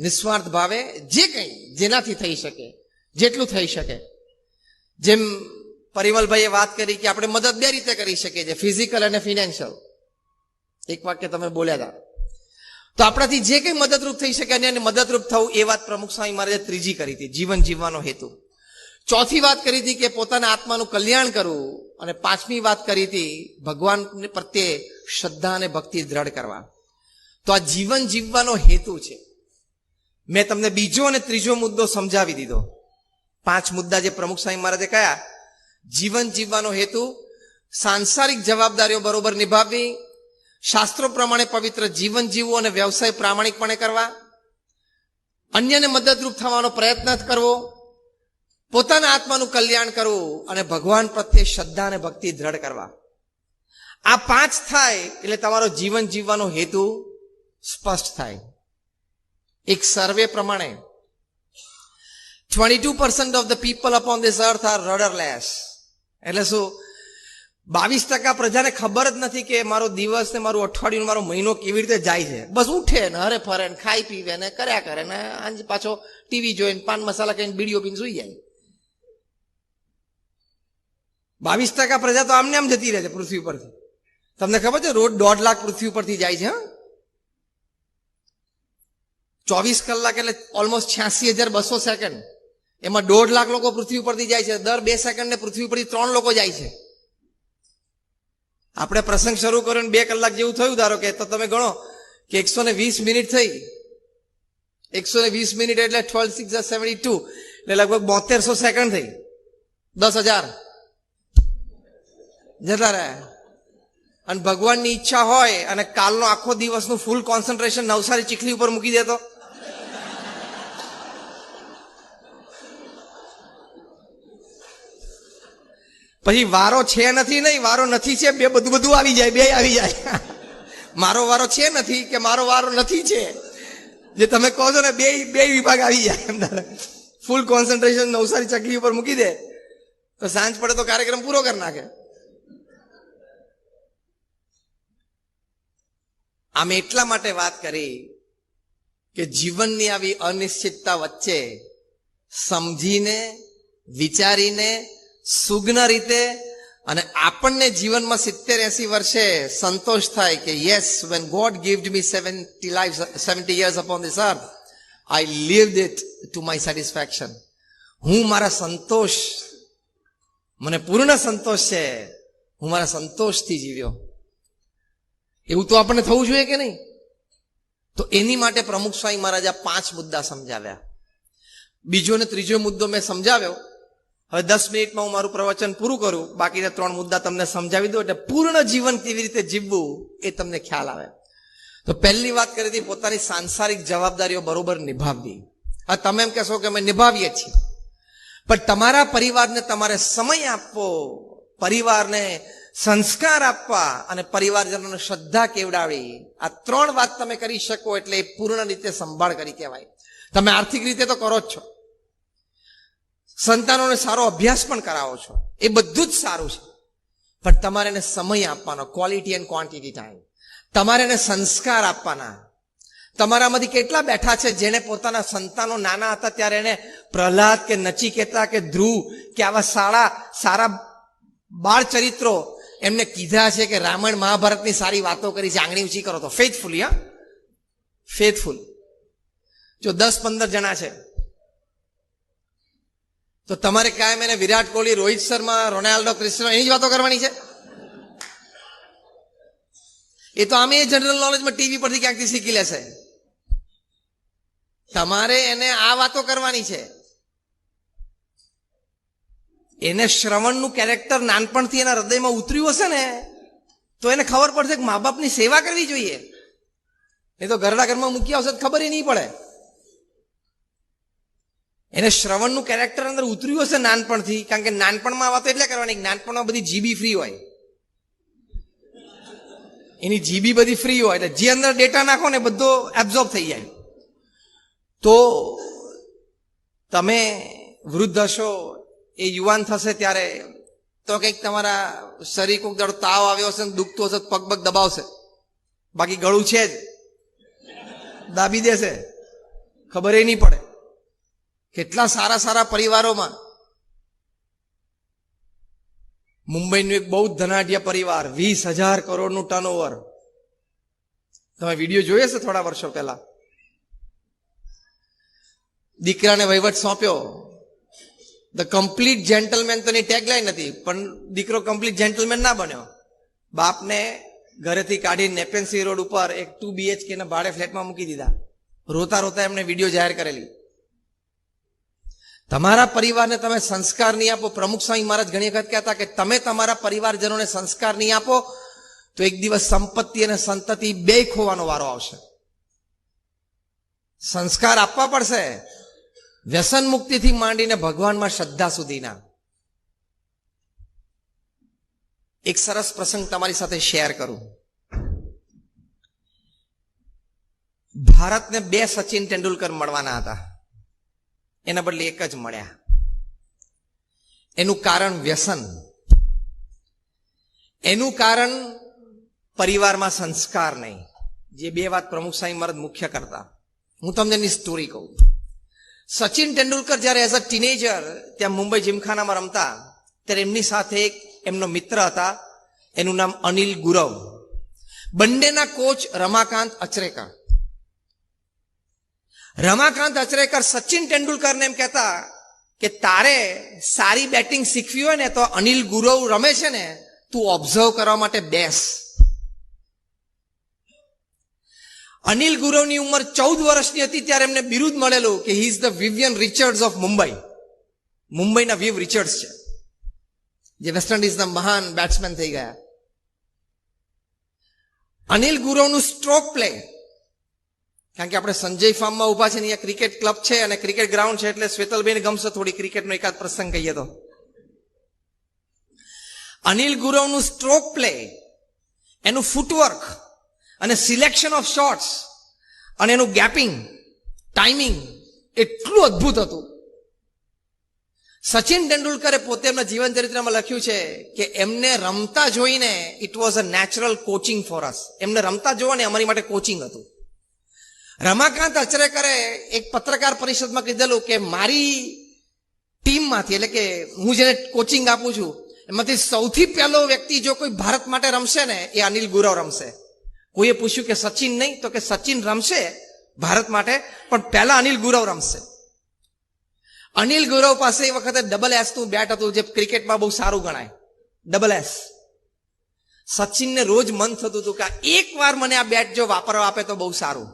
નિસ્વાર્થ ભાવે જે કંઈ જેનાથી થઈ શકે, જેટલું થઈ શકે. જેમ પરિમલભાઈએ વાત કરી કે આપણે મદદ બે રીતે કરી શકીએ છીએ, ફિઝિકલ અને ફિનાન્શિયલ. એક વાક્ય તમે બોલ્યા હતા. તો આપણાથી જે કંઈ મદદરૂપ થઈ શકે અને મદદરૂપ થવું, એ વાત પ્રમુખ સ્વામી મહારાજે ત્રીજી કરી હતી, જીવન જીવવાનો હેતુ. ચોથી વાત કરી હતી કે પોતાના આત્માનું કલ્યાણ કરવું અને પાંચમી વાત કરી હતી ભગવાન પ્રત્યે શ્રદ્ધા અને ભક્તિ દ્રઢ કરવા. તો આ જીવન જીવવાનો હેતુ છે. મેં તમને બીજો અને ત્રીજો મુદ્દો સમજાવી દીધો. પાંચ મુદ્દા જે પ્રમુખ સ્વામી મહારાજે કયા, જીવન જીવવાનો હેતુ, સાંસારિક જવાબદારીઓ બરોબર નિભાવવી, શાસ્ત્રો પ્રમાણે પવિત્ર જીવન જીવવું અને વ્યવસાય પ્રામાણિકપણે કરવા, અન્યને મદદરૂપ થવાનો પ્રયત્ન કરવો, પોતાના આત્માનું કલ્યાણ કરવું અને ભગવાન પ્રત્યે શ્રદ્ધા અને ભક્તિ દ્રઢ કરવા. આ પાંચ થાય એટલે તમારો જીવન જીવવાનો હેતુ સ્પષ્ટ થાય. એક સર્વે પ્રમાણે twenty two percent of the people upon this earth are rudderless એટલે શું? બાવીસ ટકા પ્રજાને ખબર જ નથી કે મારો દિવસ ને મારું અઠવાડિયું મારો મહિનો કેવી રીતે જાય છે. બસ ઉઠે ને હરે ફરે ને ખાઈ પીવે ને કર્યા કરે ને આજ પાછો ટીવી જોઈને પાન મસાલા કહીને બીડીઓ પીને સુઈ જાય. બાવીસ ટકા પ્રજા તો આમને આમ જતી રહે છે પૃથ્વી પરથી તમને ખબર છે રોજ દોઢ લાખ પૃથ્વી પરથી જાય છે, હા? ચોવીસ કલાક એટલે ઓલમોસ્ટ છ્યાસી હજાર બસો સેકન્ડ એમાં દોઢ લાખ લોકો પૃથ્વી પરથી જાય છે. દર બે સેકન્ડને પૃથ્વી પરથી ત્રણ લોકો જાય છે. આપણે પ્રસંગ શરૂ કર્યો ને બે કલાક જેવું થયું, ધારો કે. તો તમે ગણો કે એકસો ને વીસ મિનિટ થઈ. એકસો ને વીસ મિનિટ એટલે ટ્વેલ્વ સિક્સ સેવન્ટી ટુ એટલે લગભગ બોતેરસો સેકન્ડ થઈ. દસ હજાર. જતા રહ્યા. અને ભગવાનની ઈચ્છા હોય અને કાલનો આખો દિવસનું ફૂલ કોન્સન્ટ્રેશન નવસારી ચીખલી ઉપર મૂકી દેતો પછી વારો છે નથી નહીં, વારો નથી છે, બે બધું બધું આવી જાય, બે આવી જાય. મારો વારો છે નથી કે મારો વારો નથી છે? જે તમે કહો છો ને, બે બે વિભાગ આવી જાય અંદર ફૂલ કોન્સન્ટ્રેશન નવસારી ચકલી ઉપર મૂકી દે. તો સાંજ પડે તો કાર્યક્રમ પૂરો કરી નાખે. આમ એટલા માટે વાત કરી કે જીવનની આવી અનિશ્ચિતતા વચ્ચે સમજીને, વિચારીને સુગ્ન રીતે અને આપણને જીવનમાં સિત્તેર એસી વર્ષે સંતોષ થાય કે yes when God gift me seventy life seventy years upon this earth I leave it to my satisfaction હું મારા સંતોષ, મને પૂર્ણ સંતોષ છે, હું મારા સંતોષથી જીવ્યો. એવું તો આપણને થવું જોઈએ કે નહીં? તો એની માટે પ્રમુખ સ્વામી મહારાજા પાંચ મુદ્દા સમજાવ્યા. બીજો ને ત્રીજો મુદ્દો મેં સમજાવ્યો. હવે દસ મિનિટમાં હું મારું પ્રવચન પૂરું કરું. બાકીના ત્રણ મુદ્દા તમને સમજાવી દઉં એટલે પૂર્ણ જીવન કેવી રીતે જીવવું એ તમને ખ્યાલ આવે. તો પહેલી વાત કરી હતી, પોતાની સાંસારિક જવાબદારીઓ બરોબર નિભાવવી. હવે તમે એમ કહેશો કે અમે નિભાવીએ છીએ. પણ તમારા પરિવારને તમારે સમય આપવો, પરિવારને સંસ્કાર આપવા અને પરિવારજનોને શ્રદ્ધા કેવડાવી આ ત્રણ વાત તમે કરી શકો એટલે એ પૂર્ણ રીતે સંભાળ કરી કહેવાય. તમે આર્થિક રીતે તો કરો જ છો. સંતાનોને સારો અભ્યાસ પણ કરાવો છો. એ બધું જ સારું છે. પણ તમારે એને સમય આપવાનો ક્વોલિટી એન્ડ ક્વોન્ટિટી ટાઈમ તમારે એને સંસ્કાર આપવાના. તમારામાંથી કેટલા બેઠા છે જેને પોતાના સંતાનો નાના હતા ત્યારે એને પ્રહલાદ કે નચિકેતા કે ધ્રુવ કે આવા સારા સારા બાળ ચરિત્રો એમને કીધા છે કે રામાયણ મહાભારતની સારી વાતો કરી છે આંગળી ઊંચી કરો તો. ફેથફુલી હા ફેથફુલ જો દસ પંદર જણા છે તો તમારે કાયમ એને વિરાટ કોહલી, રોહિત શર્મા, રોનાલ્ડો, ક્રિસ્ટિયાનો એની જ વાતો કરવાની છે? એ તો આમે જનરલ નોલેજમાં ટીવી પરથી ક્યાંકથી શીખી લેશે. તમારે એને આ વાતો કરવાની છે. એને શ્રવણનું કેરેક્ટર નાનપણથી એના હૃદયમાં ઉતર્યું હશે ને, તો એને ખબર પડશે કે મા બાપની સેવા કરવી જોઈએ. એ તો ઘરડા ઘરમાં મૂકી આવશે ખબર નહીં પડે. એને શ્રવણનું કેરેક્ટર અંદર ઉતર્યું હશે નાનપણથી, કારણ કે નાનપણમાં આ વાતો એટલે કરવાની નાનપણમાં બધી જીબી ફ્રી હોય. એની જીબી બધી ફ્રી હોય, એટલે જે અંદર ડેટા નાખો ને બધો એબ્ઝોર્બ થઈ જાય. તો તમે વૃદ્ધ હશો, એ યુવાન થશે ત્યારે તો કંઈક તમારા શરીર કોઈક દાડો તાવ આવ્યો હશે ને દુખતું હશે પગ પગ દબાવશે. બાકી ગળું છે જ. દાબી દેશે. ખબર એ નહીં પડે. કેટલા સારા સારા પરિવારોમાં? મુંબઈનું એક બહુ ધનાઢ્ય પરિવાર, વીસ હજાર કરોડનું ટર્નઓવર તમે વીડિયો જોયો છે થોડા વર્ષો પહેલા? દીકરાને વહીવટ સોંપ્યો. ધ કમ્પ્લીટ જેન્ટલમેન તો એની ટેગલાઈન હતી, પણ દીકરો કમ્પ્લીટ જેન્ટલમેન ના બન્યો. બાપને ઘરેથી કાઢી નેપેન્સી રોડ ઉપર એક ટુ બીએચકેના ભાડે ફ્લેટમાં મૂકી દીધા. રોતા રોતા એમને વીડિયો જાહેર કરેલી. તમારા પરિવારને તમે સંસ્કાર નહીં આપો. પ્રમુખ સ્વામી મહારાજ ઘણી વખત કહેતા કે તમે તમારા પરિવારજનોને સંસ્કાર નહીં આપો, તો એક દિવસ સંપત્તિ અને સંતતિ બે ખોવાનો વારો આવશે. સંસ્કાર આપવા પડશે. વ્યસન મુક્તિથી માંડીને ભગવાનમાં શ્રદ્ધા સુધીના. એક સરસ પ્રસંગ તમારી સાથે શેર કરું. ભારતને બે સચિન તેંડુલકર મળવાના હતા. એના બદલે એક જ મળ્યા. એનું કારણ વ્યસન. એનું કારણ પરિવારમાં સંસ્કાર નહીં. જે બે વાત પ્રમુખ સાંઈ મહારાજ મુખ્ય કરતા. હું તમને એની સ્ટોરી કહું. સચિન તેંડુલકર જ્યારે એઝ અ ટીનેજર ત્યાં મુંબઈ જીમખાનામાં રમતા, ત્યારે એમની સાથે એક એમનો મિત્ર હતા. એનું નામ અનિલ ગુરવ. બંનેના કોચ રમાકાંત અચરેકર. રમાકાંત અચરેકર સચિન તેંડુલકરને એમ કહેતા કે તારે સારી બેટિંગ શીખવી હોય ને તો અનિલ ગુરવ રમે છે ને, તું ઓબ્ઝર્વ કરવા માટે બેસ. અનિલ ગુરવની ઉંમર ચૌદ વર્ષની હતી ત્યારે એમને બિરુદ મળેલું કે he is the Vivian Richards of Mumbai મુંબઈના વિવ રિચર્ડ્સ છે. જે વેસ્ટ ઇન્ડિઝના મહાન બેટ્સમેન થઈ ગયા. અનિલ ગુરવનું સ્ટ્રોક પ્લે કારણ કે આપણે સંજય ફાર્મમાં ઊભા છે ને અહીંયા ક્રિકેટ ક્લબ છે અને ક્રિકેટ ગ્રાઉન્ડ છે એટલે શ્વેતલબેન ગમશે થોડી ક્રિકેટનો એકાદ પ્રસંગ કહીએ તો. અનિલ ગુરવનું સ્ટ્રોક પ્લે એનું ફૂટવર્ક અને સિલેક્શન ઓફ શોટ્સ અને એનું ગેપિંગ ટાઈમિંગ એટલું અદ્ભુત હતું. સચિન તેંડુલકરે પોતે એમના જીવન ચરિત્રમાં લખ્યું છે કે એમને રમતા જોઈને it was a natural coaching for us એમને રમતા જોવાને અમારી માટે કોચિંગ હતું. રમાકાંત અચરેકરે એક પત્રકાર પરિષદમાં કીધેલું કે મારી ટીમમાંથી, એટલે કે હું જેને કોચિંગ આપું છું, એમાંથી સૌથી પહેલો વ્યક્તિ જો કોઈ ભારત માટે રમશે ને, એ અનિલ ગુરવ રમશે. કોઈએ પૂછ્યું કે સચિન નહીં, તો કે સચિન રમશે ભારત માટે, પણ પહેલા અનિલ ગુરવ રમશે. અનિલ ગુરવ પાસે એ વખતે ડબલ એસનું બેટ હતું, જે ક્રિકેટમાં બહુ સારું ગણાય. ડબલ એસ સચિનને રોજ મન થતું હતું કે એક વાર મને આ બેટ જો વાપરવા આપે તો બહુ સારું.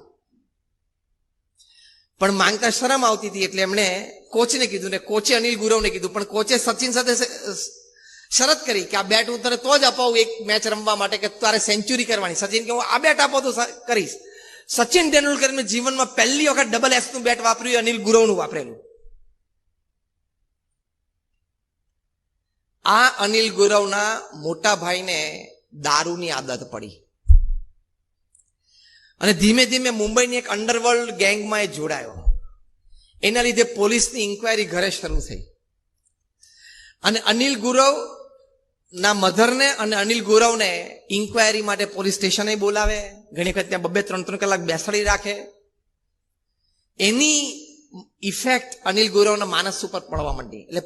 પણ માંગતા શરમ આવતી હતી એટલે એમણે કોચને કીધું ને કોચે અનિલ ગુરવને કીધું. પણ કોચે સચિન સાથે શરત કરી કે આ બેટ હું તને તો જ અપાવું એક મેચ રમવા માટે કે તારે સેન્ચુરી કરવાની. સચિન કે, હું આ બેટ આપો તો કરીશ. સચિન તેંડુલકર જીવનમાં પહેલી વખત ડબલ એસનું બેટ વાપર્યું, અનિલ ગુરવનું વાપરેલું. આ અનિલ ગુરવના મોટા ભાઈને દારૂની આદત પડી. અને ધીમે ધીમે મુંબઈની એક અંડરવર્લ્ડ ગેંગમાં એ જોડાયો. એના લીધે પોલીસની ઇન્કવાયરી ઘરે શરૂ થઈ. અને અનિલ ગુરવ ના મધરને અને અનિલ ગુરવને ઇન્કવાયરી માટે પોલીસ સ્ટેશને બોલાવે. ઘણી વખત ત્યાં બબે ત્રણ ત્રણ કલાક બેસાડી રાખે. એની ઇફેક્ટ અનિલ ગુરવના માનસ ઉપર પડવા માંડી. એટલે